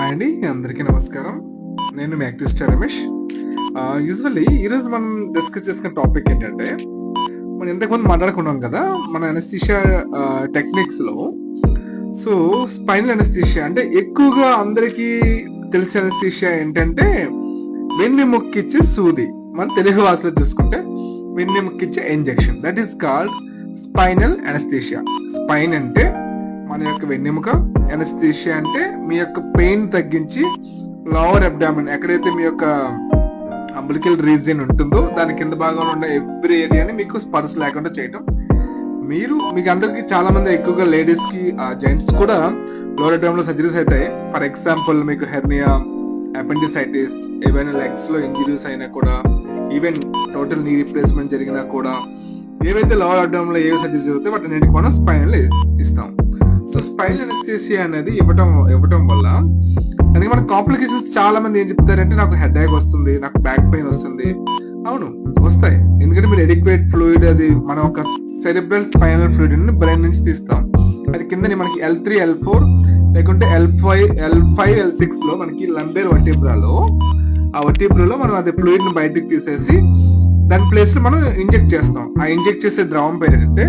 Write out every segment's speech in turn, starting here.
Hi అండి అందరికీ నమస్కారం. నేను మీ యాక్టివిస్ట్ రమేష్. యూజువల్లీ ఈరోజు మనం డిస్కస్ చేసుకున్న టాపిక్ ఏంటంటే మనం ఇంతకుముందు మాట్లాడుకున్నాం కదా మన అనస్థిషియా టెక్నిక్స్లో సో స్పైనల్ అనస్థిషియా అంటే ఎక్కువగా అందరికీ తెలిసే అనస్థిషియా ఏంటంటే వెన్నెముక్కిచ్చే సూది. మన తెలుగు భాషలో చూసుకుంటే వెన్నెముక్కిచ్చే injection that is called spinal anaesthesia spine అంటే మన యొక్క వెన్నెముక ఎనస్థీషియా అంటే మీ యొక్క పెయిన్ తగ్గించి లోవర్ అబ్డామిన్ ఎక్కడైతే మీ యొక్క అంబలికల్ రీజియన్ ఉంటుందో దాని కింద భాగంలో ఉన్న ఎవ్రీ ఏరియాని మీకు స్పర్శ లేకుండా చేయటం. మీరు మీకు అందరికి చాలా మంది ఎక్కువగా లేడీస్కి జెంట్స్ కూడా లోవర్ అబ్డామిన్లో సర్జరీస్ అవుతాయి. ఫర్ ఎగ్జాంపుల్ మీకు హెర్నియా అపెండిసైటిస్ ఏవైనా లెగ్స్లో ఇంజరీస్ అయినా కూడా ఈవెన్ టోటల్ నీ రీప్లేస్మెంట్ జరిగినా కూడా ఏవైతే లోవర్ అబ్డామిన్లో ఏ సర్జరీ జరుగుతాయి వాటిని కూడా స్పైనల్ ఇస్తాం. సో స్పైనల్ అనేది ఇవ్వటం ఇవ్వటం వల్ల అందుకే మన కాంప్లికేషన్స్ చాలా మంది ఏం చెప్తారంటే నాకు హెడ్ ఏక్ వస్తుంది నాకు బ్యాక్ పెయిన్ వస్తుంది. అవును వస్తాయి. ఎందుకంటే మీరు ఎడిక్వేట్ ఫ్లూయిడ్ అది మనం ఒక సెరిబ్రల్ స్పైనల్ ఫ్లూయిడ్ని బ్రెయిన్ నుంచి తీస్తాం. అది కింద మనకి ఎల్ త్రీ ఎల్ ఫోర్ లేకుంటే L five L five L సిక్స్లో మనకి లంబేర్ వటీబ్రాలో ఆ వటీబ్రాలో మనం అది ఫ్లూయిడ్ని బయటకు తీసేసి దాని ప్లేస్లో మనం ఇంజెక్ట్ చేస్తాం. ఆ ఇంజెక్ట్ చేసే ద్రవం పేరు ఏంటంటే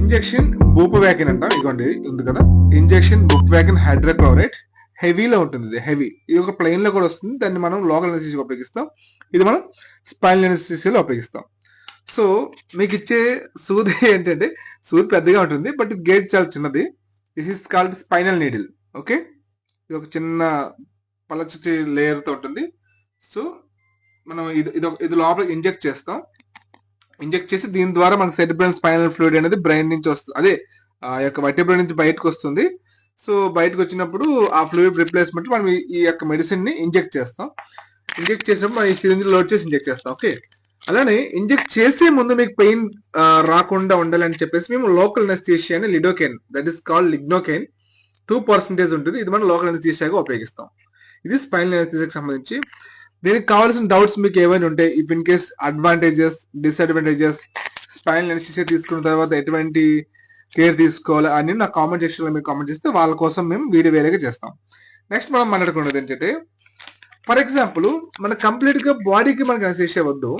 ఇంజెక్షన్ బూప్ వ్యాకిన్ అంట ఇదిగోండి ఉంది కదా? ఇంజెక్షన్ బూపవ్యాకిన్ హైడ్రోక్లోరైట్ హెవీలో ఉంటుంది ఇది హెవీ. ఇది ఒక ప్లెయిన్లో కూడా వస్తుంది దాన్ని మనం లోకల్ ఎనస్థీసీ ఉపయోగిస్తాం. ఇది మనం స్పైనల్ ఎనర్జీలో ఉపయోగిస్తాం. సో మీకు ఇచ్చే సూది ఏంటంటే సూది పెద్దగా ఉంటుంది బట్ గేజ్ చాలా చిన్నది. This is called spinal needle okay ఇది ఒక చిన్న పలచటి లేయర్తో ఉంటుంది. సో మనం ఇది ఇది ఇది లోపల ఇంజెక్ట్ చేస్తాం. ఇంజెక్ట్ చేసి దీని ద్వారా మనకు సెరిబ్రల్ స్పైనల్ ఫ్లూయిడ్ అనేది బ్రెయిన్ నుంచి వస్తుంది అదే ఆ యొక్క vertebra నుంచి బయటకు వస్తుంది. సో బయటకు వచ్చినప్పుడు ఆ ఫ్లూయిడ్ రిప్లేస్మెంట్ మనం ఈ- యొక్క మెడిసిన్ని ఇంజెక్ట్ చేస్తాం. ఇంజెక్ట్ చేసినప్పుడు మనం ఈ సిరింజ్ లోడ్ చేసి ఇంజెక్ట్ చేస్తాం. ఓకే? అలానే ఇంజెక్ట్ చేసే ముందు మీకు పెయిన్ రాకుండా ఉండాలని చెప్పేసి మేము లోకల్ నెస్థీషియా అని lidocaine that is called lignocaine two percentage ఉంటుంది. ఇది మనం లోకల్ నెస్థీషియాగా ఉపయోగిస్తాం. ఇది స్పైనల్ నెస్థీషియాకి సంబంధించి. దీనికి కావాల్సిన డౌట్స్ మీకు ఏమైనా ఉంటే if in case advantages disadvantages spinal anaesthesia తీసుకున్న తర్వాత ఎటువంటి కేర్ తీసుకోవాలి అని నా కామెంట్ సెక్షన్లో మీరు కామెంట్ చేస్తే వాళ్ళ కోసం మేము వీడియో వేరేగా చేస్తాం. నెక్స్ట్ మనం మాట్లాడుకున్నది ఏంటంటే ఫర్ ఎగ్జాంపుల్ మన కంప్లీట్గా బాడీకి మనకి అనస్థీషియా వద్దు.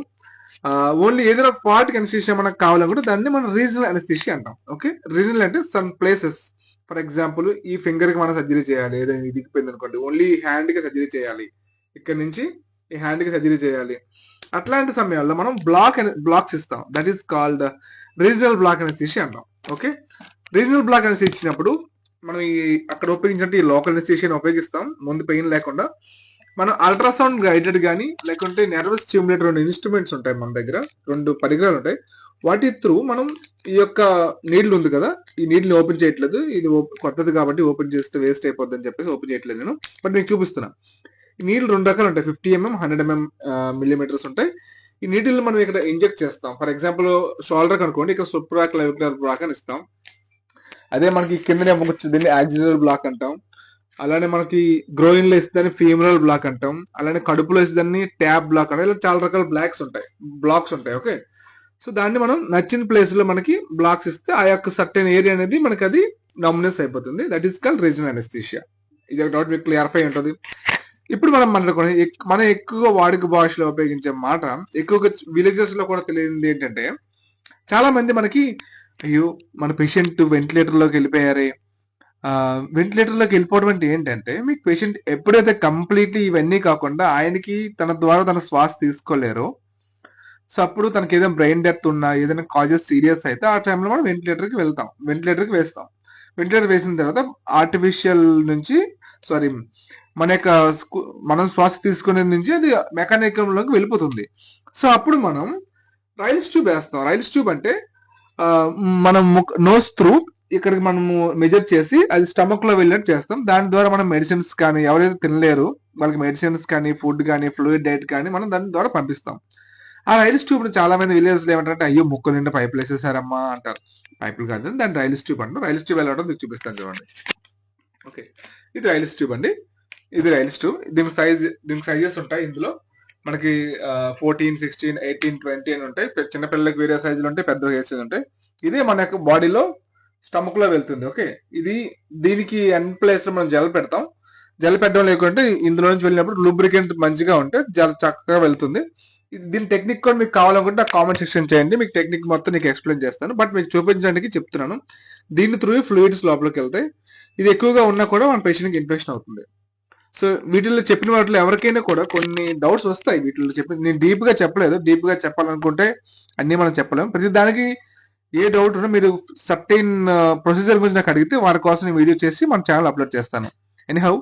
ఓన్లీ ఏదైనా పార్ట్కి అనస్థీషియా మనకు కావాలనుకుంటే దాన్ని మనం రీజనల్ అనస్థీషియా అంటాం. ఓకే రీజనల్ అంటే సమ్ ప్లేసెస్ ఫర్ ఎగ్జాంపుల్ ఈ ఫింగర్కి మనం సర్జరీ చేయాలి. ఏదైనా ఇదిగిపోయింది అనుకోండి ఓన్లీ హ్యాండ్కి సర్జరీ చేయాలి. ఇక్కడ నుంచి ఈ హ్యాండ్కి సర్జరీ చేయాలి. అట్లాంటి సమయాల్లో మనం బ్లాక్ బ్లాక్స్ ఇస్తాం. That is called regional block అనేసి అంటాం. ఓకే రీజనల్ బ్లాక్ అనేసి ఇచ్చినప్పుడు మనం ఈ అక్కడ ఉపయోగించినట్టు ఈ లోకల్ అనెస్థీషియా ఉపయోగిస్తాం. ముందు పెయిన్ లేకుండా. మనం అల్ట్రాసౌండ్ గైడెడ్ కానీ లేకుంటే నెర్వస్ స్టిమ్యులేటర్ రెండు ఇన్స్ట్రుమెంట్స్ ఉంటాయి మన దగ్గర. రెండు పరికరాలు ఉంటాయి. వాటి త్రూ మనం ఈ యొక్క నీళ్ళు ఉంది కదా? ఈ నీళ్ళని ఓపెన్ చేయట్లేదు. ఇది కొత్తది కాబట్టి ఓపెన్ చేస్తే వేస్ట్ అయిపోద్ది అని చెప్పేసి ఓపెన్ చేయట్లేదు నేను. బట్ మీకు చూపిస్తున్నా. నీళ్ళు రెండు రకాలు ఉంటాయి. Fifty MM hundred MM millimetres ఉంటాయి. ఈ నీటిని మనం ఇక్కడ ఇంజెక్ట్ చేస్తాం. ఫర్ ఎగ్జాంపుల్ షోల్డర్ అనుకోండి ఇక్కడ సుప్రాక్ లెవికులర్ బ్లాక్ అని ఇస్తాం. అదే మనకి కింద దీన్ని యాక్సిలర్ బ్లాక్ అంటాం. అలానే మనకి గ్రోయిన్లో ఇస్తే ఫీమరల్ బ్లాక్ అంటాం. అలానే కడుపులో ఇస్తే దాన్ని ట్యాబ్ బ్లాక్ అంటాం. ఇలా చాలా రకాల బ్లాక్స్ ఉంటాయి. బ్లాక్స్ ఉంటాయి ఓకే సో దాన్ని మనం నచ్చిన ప్లేస్లో మనకి బ్లాక్స్ ఇస్తే ఆ యొక్క సర్టెన్ ఏరియా అనేది మనకి అది నామినెస్ అయిపోతుంది. That is call regional anaesthesia ఇది ఒక డౌట్ మీకు క్లియర్ఫై ఉంటుంది. ఇప్పుడు మనం మాట్లాడుకునే మనం ఎక్కువగా వాడుక భాషలో ఉపయోగించే మాట ఎక్కువగా విలేజెస్లో కూడా తెలియదు ఏంటంటే చాలా మంది మనకి అయ్యో మన పేషెంట్ వెంటిలేటర్లోకి వెళ్ళిపోయారే. వెంటిలేటర్లోకి వెళ్ళిపోవడం అంటే ఏంటంటే మీకు పేషెంట్ ఎప్పుడైతే కంప్లీట్లీ ఇవన్నీ కాకుండా ఆయనకి తన ద్వారా తన శ్వాస తీసుకోలేరో సో అప్పుడు తనకి ఏదైనా బ్రెయిన్ డెత్ ఉన్నా ఏదైనా కాజెస్ సీరియస్ అయితే ఆ టైంలో మనం వెంటిలేటర్కి వెళ్తాం. వెంటిలేటర్కి వేస్తాం. వెంటిలేటర్ వేసిన తర్వాత ఆర్టిఫిషియల్ నుంచి సారీ మన యొక్క మనం శ్వాస తీసుకునే నుంచి అది మెకానికంలోకి వెళ్ళిపోతుంది. సో అప్పుడు మనం రైల్స్ ట్యూబ్ వేస్తాం. రైల్స్ ట్యూబ్ అంటే మనం నోస్ త్రూ ఇక్కడికి మనము మెజర్ చేసి అది స్టమక్లో వెళ్ళినట్టు చేస్తాం. దాని ద్వారా మనం మెడిసిన్స్ కానీ ఎవరైతే తినలేరు వాళ్ళకి మెడిసిన్స్ కానీ ఫుడ్ కానీ ఫ్లూయిడ్ డైట్ కానీ మనం దాని ద్వారా పంపిస్తాం. ఆ రైల్స్ ట్యూబ్ చాలా మంది విలేజ్లో ఏమంటారంటే అయ్యో ముక్కు నిండా పైపులు వేసేసారమ్మా అంటారు. పైపులు కాదు దాని రైల్స్ ట్యూబ్ అంటారు. రైల్స్ ట్యూబ్ వెళ్ళడం మీకు చూపిస్తాను చూడండి. ఓకే. ఇది రైల్స్ ట్యూబ్ అండి. ఇది రైల్స్ టూ. దీనికి సైజ్ దీనికి సైజెస్ ఉంటాయి ఇందులో. మనకి ఫోర్టీన్ సిక్స్టీన్ ఎయిటీన్ ట్వంటీ అని ఉంటాయి. చిన్నపిల్లలకి వేరే సైజులు ఉంటాయి పెద్ద సైజులు ఉంటాయి. ఇదే మన యొక్క బాడీలో స్టమక్లో వెళ్తుంది ఓకే ఇది దీనికి ఎన్ ప్లేస్లో మనం జల్ పెడతాం. జల్ పెట్టడం లేకుంటే ఇందులో నుంచి వెళ్ళినప్పుడు లూబ్రికెంట్ మంచిగా ఉంటే జల చక్కగా వెళ్తుంది. దీని టెక్నిక్ కూడా మీకు కావాలనుకుంటే కామెంట్ సెక్షన్ చేయండి. మీకు టెక్నిక్ మొత్తం నీకు ఎక్స్ప్లెయిన్ చేస్తాను. బట్ మీకు చూపించడానికి చెప్తున్నాను. దీని త్రూ ఫ్లూయిడ్స్ లోపలికి వెళ్తాయి. ఇది ఎక్కువగా ఉన్నా కూడా మన పేషెంట్కి ఇన్ఫెక్షన్ అవుతుంది. సో వీటిల్లో చెప్పిన వాటిలో ఎవరికైనా కూడా కొన్ని డౌట్స్ వస్తాయి. వీటిల్లో చెప్పి నేను డీప్గా చెప్పలేదు. డీప్గా చెప్పాలనుకుంటే అన్ని మనం చెప్పలేము. ప్రతి దానికి ఏ డౌట్ ఉన్నా మీరు సర్టైన్ ప్రొసీజర్ గురించి నాకు అడిగితే వారి కోసం నేను వీడియో చేసి మన ఛానల్ అప్లోడ్ చేస్తాను. ఎనీహౌ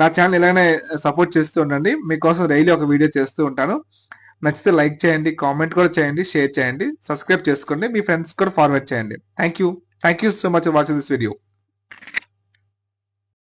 నా ఛానల్ ఇలానే సపోర్ట్ చేస్తూ ఉండండి. మీకోసం డైలీ ఒక వీడియో చేస్తూ ఉంటాను. నచ్చితే లైక్ చేయండి కామెంట్ కూడా చేయండి షేర్ చేయండి. సబ్స్క్రైబ్ చేసుకోండి. మీ ఫ్రెండ్స్ కూడా ఫార్వర్డ్ చేయండి. Thank you thank you so much watching this video.